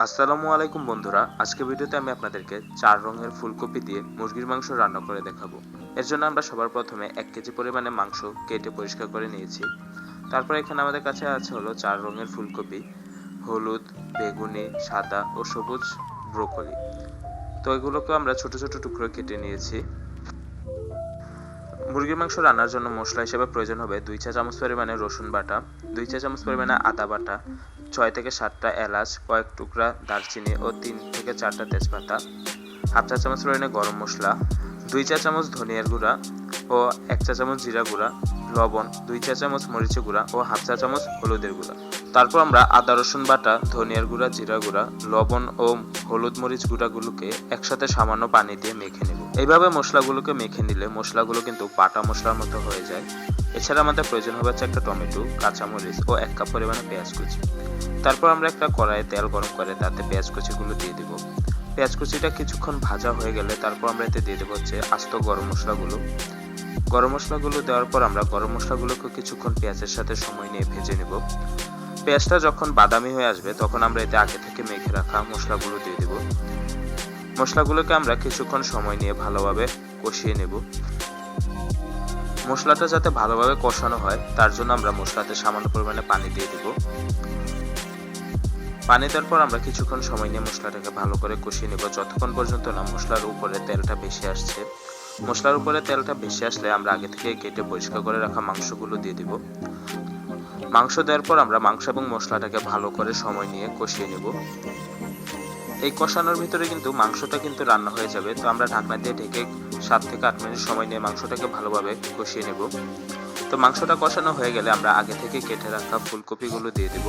আসসালামু আলাইকুম বন্ধুরা, আজকে ভিডিওতে আমি আপনাদেরকে চার রঙের ফুলকপি দিয়ে মুরগির মাংস রান্না করে দেখাবো। এর জন্য আমরা সবার প্রথমে এক কেজি পরিমাণে মাংস কেটে পরিষ্কার করে নিয়েছি। তারপর এখানে আমাদের কাছে আছে হলো চার রঙের ফুলকপি, হলুদ, বেগুনি, সাদা ও সবুজ ব্রোকলি। তো এগুলোকে আমরা ছোট ছোট টুকরো কেটে নিয়েছি। মুরগির মাংস রান্নার জন্য মশলা হিসেবে প্রয়োজন হবে দুই চা চামচ পরিমাণে রসুন বাটা, দুই চা চামচ পরিমাণে আদা বাটা ছয় থেকে সাতটা এলাচ, কয়েক টুকরা দারচিনি ও তিন থেকে চারটা তেজপাতা, হাফ চা চামচ পরিমাণে গরম মশলা, দুই চা চামচ ধনিয়ার গুঁড়া ও এক চা চামচ জিরা গুঁড়া, লবণ, দুই চা চামচ মরিচের গুঁড়া ও হাফ চা চামচ হলুদের গুঁড়া। তারপর আমরা আদা, রসুন বাটা, ধনিয়ার গুঁড়া, জিরা গুঁড়া, লবণ ও হলুদ মরিচ গুঁড়াগুলোকে একসাথে সামান্য পানি দিয়ে মেখে নেব। এইভাবে মশলাগুলোকে মেখে নিলে মশলাগুলো কিন্তু বাটা মশলার মতো হয়ে যায়। এছাড়া আমাদের প্রয়োজন হবে হচ্ছে একটা টমেটো, কাঁচামরিচ ও এক কাপ পরিমাণে পেঁয়াজ কুচি। তারপর আমরা একটা কড়াইয়ে তেল গরম করে তাতে পেঁয়াজ কুচিগুলো দিয়ে দিব। পেঁয়াজ কুচিটা কিছুক্ষণ ভাজা হয়ে গেলে তারপর আমরা এতে দিয়ে দেবো হচ্ছে আস্ত গরম মশলাগুলো। গরম মশলাগুলো দেওয়ার পর আমরা গরম মশলাগুলোকে কিছুক্ষণ পেঁয়াজের সাথে সময় নিয়ে ভেজে নেব। পেঁয়াজটা যখন বাদামি হয়ে আসবে, তখন আমরা এতে আগে থেকে মেখে রাখা মশলাগুলো দিয়ে দেব। মশলাগুলোকে আমরা কিছুক্ষণ সময় নিয়ে ভালোভাবে কষিয়ে নেব। মশলাটা যাতে ভালোভাবে কষানো হয়, তার জন্য আমরা মশলাতে সামান্য পরিমাণে পানি দিয়ে দেব। পানি দেওয়ার পর আমরা কিছুক্ষণ সময় নিয়ে মশলাটাকে ভালো করে কষিয়ে নেব। যতক্ষণ পর্যন্ত না মশলার উপরে তেলটা বেশি আসছে মশলার উপরে তেলটা বেশি আসলে আমরা আগে থেকে কেটে পরিষ্কার করে রাখা মাংসগুলো দিয়ে দিব। মাংস দেওয়ার পর আমরা মাংস এবং মশলাটাকে ভালো করে সময় নিয়ে কষিয়ে নেব। এই কষানোর ভিতরে কিন্তু মাংসটা কিন্তু রান্না হয়ে যাবে। তো আমরা ঢাকনা দিয়ে ঢেকে সাত থেকে আট মিনিট সময় নিয়ে মাংসটাকে ভালোভাবে কষিয়ে নেব। তো মাংসটা কষানো হয়ে গেলে আমরা আগে থেকে কেটে রাখা ফুলকপিগুলো দিয়ে দেব।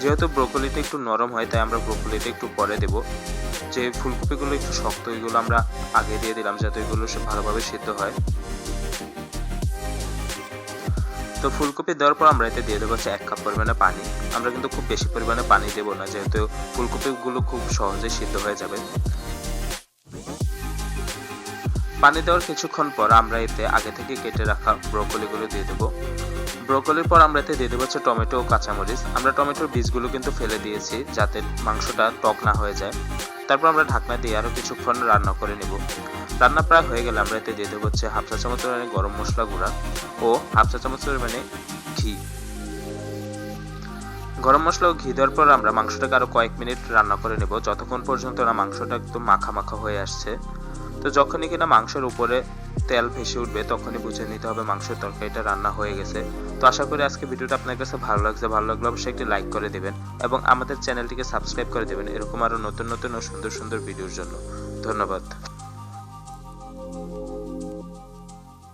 যেহেতু ব্রোকলিটা একটু নরম হয়, তাই আমরা ব্রোকলিটা একটু পরে দেব। যে ফুলকপিগুলো একটু শক্ত ওইগুলো আমরা আগে দিয়ে দিলাম যাতে সে ভালোভাবে সিদ্ধ হয়। তো ফুলকপি দেওয়ার পর আমরা এতে দিয়ে দেবো হচ্ছে এক কাপ পরিমাণে পানি। আমরা কিন্তু খুব বেশি পরিমাণে পানি দেবো না, যেহেতু ফুলকপিগুলো খুব সহজে সিদ্ধ হয়ে যাবে। পানি দেওয়ার কিছুক্ষণ পর আমরা এতে আগে থেকে কেটে রাখা ব্রোকলিগুলো দিয়ে দেবো। ব্রোকলির পর আমরা এতে দিয়ে দেবো হচ্ছে টমেটো ও কাঁচামরিচ। আমরা টমেটোর বীজগুলো কিন্তু ফেলে দিয়েছি যাতে মাংসটা টক না হয়ে যায়। তারপর আমরা ঢাকনা দিয়ে আরও কিছুক্ষণ রান্না করে নেব। রান্না প্রায় হয়ে গেলে আমরা এতে দিয়ে দেবো হচ্ছে হাফ চা চামচ পরিমাণে গরম মশলা গুঁড়া ও হাফ চা চামচ পরিমাণে ঘি। গরম মশলা ও ঘি দেওয়ার পর আমরা মাংসটাকে আরও কয়েক মিনিট রান্না করে নেব। যতক্ষণ পর্যন্ত না মাংসটা একদম মাখা মাখা হয়ে আসছে। তো যখনই কিনা মাংসের উপরে তেল ভেসে উঠবে, তখনই বুঝে নিতে হবে মাংসের তরকারিটা রান্না হয়ে গেছে। তো আশা করি আজকে ভিডিওটা আপনার কাছে ভালো লাগছে। ভালো লাগলে অবশ্যই একটি লাইক করে দেবেন এবং আমাদের চ্যানেলটিকে সাবস্ক্রাইব করে দেবেন। এরকম আরও নতুন নতুন ও সুন্দর সুন্দর ভিডিওর জন্য। ধন্যবাদ।